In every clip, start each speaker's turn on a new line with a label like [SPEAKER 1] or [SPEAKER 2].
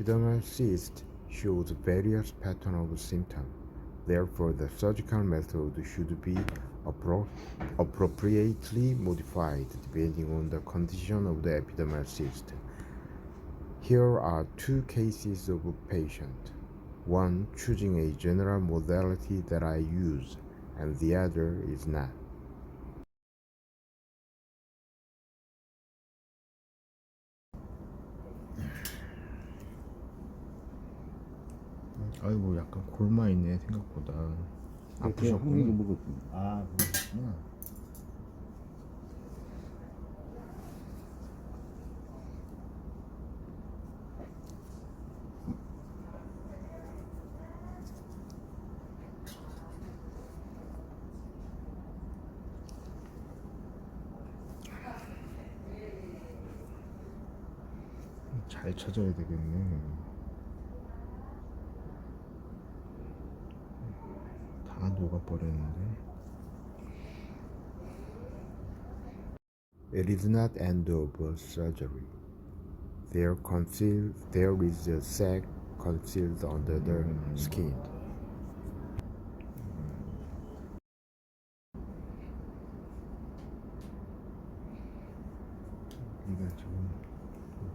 [SPEAKER 1] epidermal cyst shows various pattern of symptoms. Therefore, the surgical method should be appro- appropriately modified depending on the condition of the epidermal cyst. Here are two cases of a patient. One choosing a general modality that I use, and the other is not. 아이고 약간 골마 있네 생각보다. 아프셨구나.
[SPEAKER 2] 먹었습니다.
[SPEAKER 1] 아 그러셨구나. 잘 찾아야 되겠네 버렸는데 It is not end of a surgery. There concealed there is a sac concealed under the skin. 이가 지금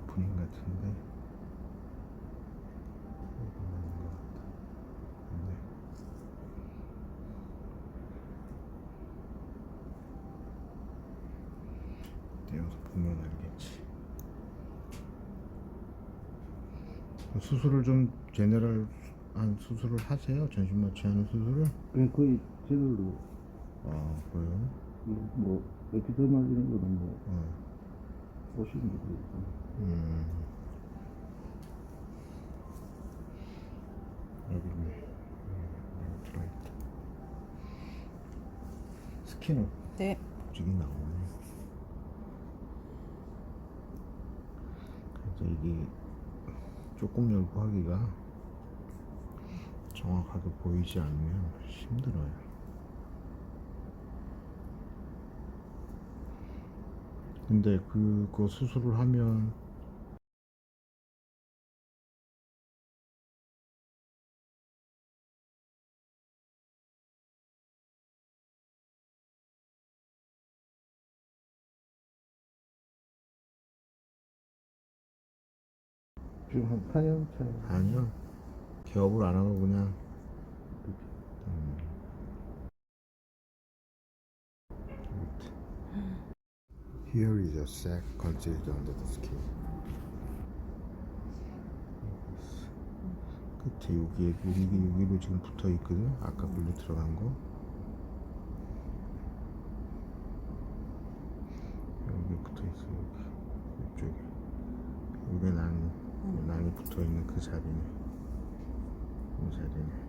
[SPEAKER 1] 오프닝 같은데 수술을 좀 제네럴 한 수술을 하세요? 전신 마취하는 수술을?
[SPEAKER 2] 그냥 거의 제대로
[SPEAKER 1] 아 그래요?
[SPEAKER 2] 뭐 에피더말 이런 거는 뭐
[SPEAKER 1] 어.
[SPEAKER 2] 오시는 있고
[SPEAKER 1] 음. 여기. 음, 들어있다. 스키너
[SPEAKER 3] 네.
[SPEAKER 1] 보직이 나오네. 그래서 이게 조금 열고 하기가 정확하게 보이지 않으면 힘들어요. 근데 그거 수술을 하면
[SPEAKER 2] 지금 한 4년 차에
[SPEAKER 1] 아니요 개업을 안 하고 그냥 Here is a sac concealed under the skin. 끝에 여기에 여기 여기로 지금 붙어 있거든. 아까 물로 들어간 거. 여기 붙어 있어 여기 이쪽에. 여기 낭 낭이 붙어 있는 그 자리네. 이 자리네.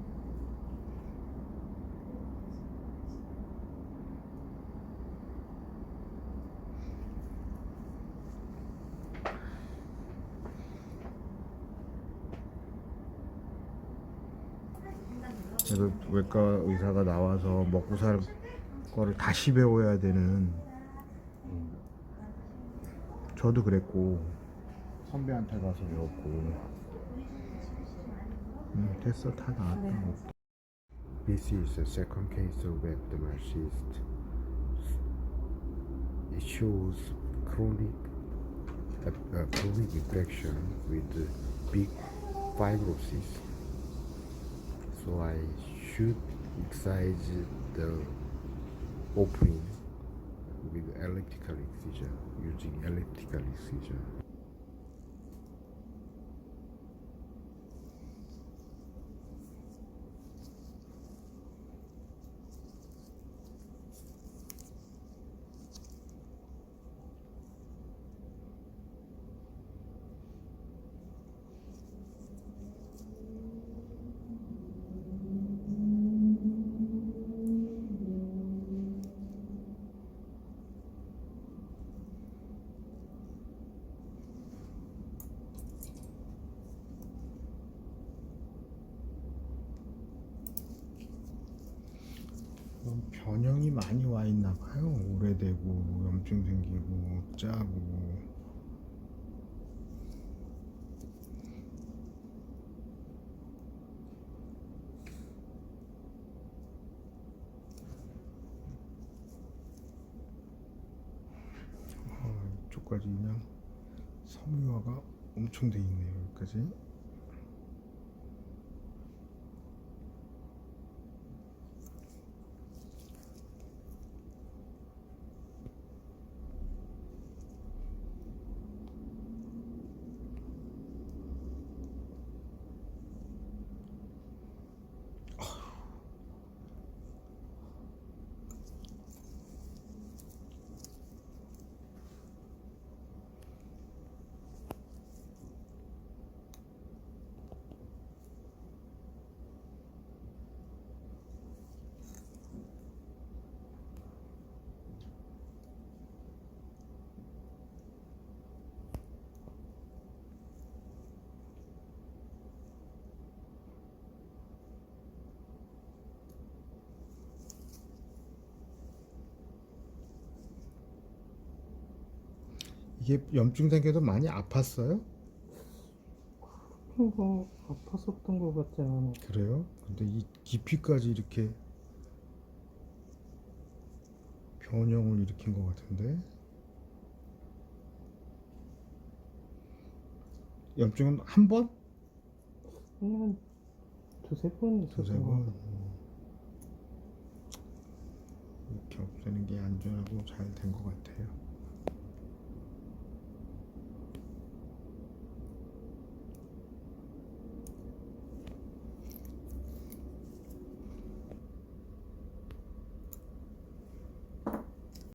[SPEAKER 1] 그래서 외과 의사가 나와서 먹고 살 거를 다시 배워야 되는 저도 그랬고 선배한테 가서 배웠고 음, 됐어 다 나왔다
[SPEAKER 3] 네.
[SPEAKER 1] This is the second case of abdominal cyst. It shows chronic ab- uh, chronic infection with big fibrosis. So I should excise the opening with elliptical excision using elliptical excision. 변형이 많이 와 있나 봐요. 오래되고 염증 생기고 짜고 아, 이쪽까지 그냥 섬유화가 엄청 돼 있네요. 여기까지. 이게 염증 생겨도 많이 아팠어요?
[SPEAKER 2] 뭔가 아팠었던 것 같지 않아
[SPEAKER 1] 그래요? 근데 이 깊이까지 이렇게 변형을 일으킨 것 같은데 염증은 한 번?
[SPEAKER 2] 그냥 두세 번
[SPEAKER 1] 두세
[SPEAKER 2] 있었던 것
[SPEAKER 1] 번?
[SPEAKER 2] 같아
[SPEAKER 1] 이렇게 없애는 게 안전하고 잘 된 것 같아요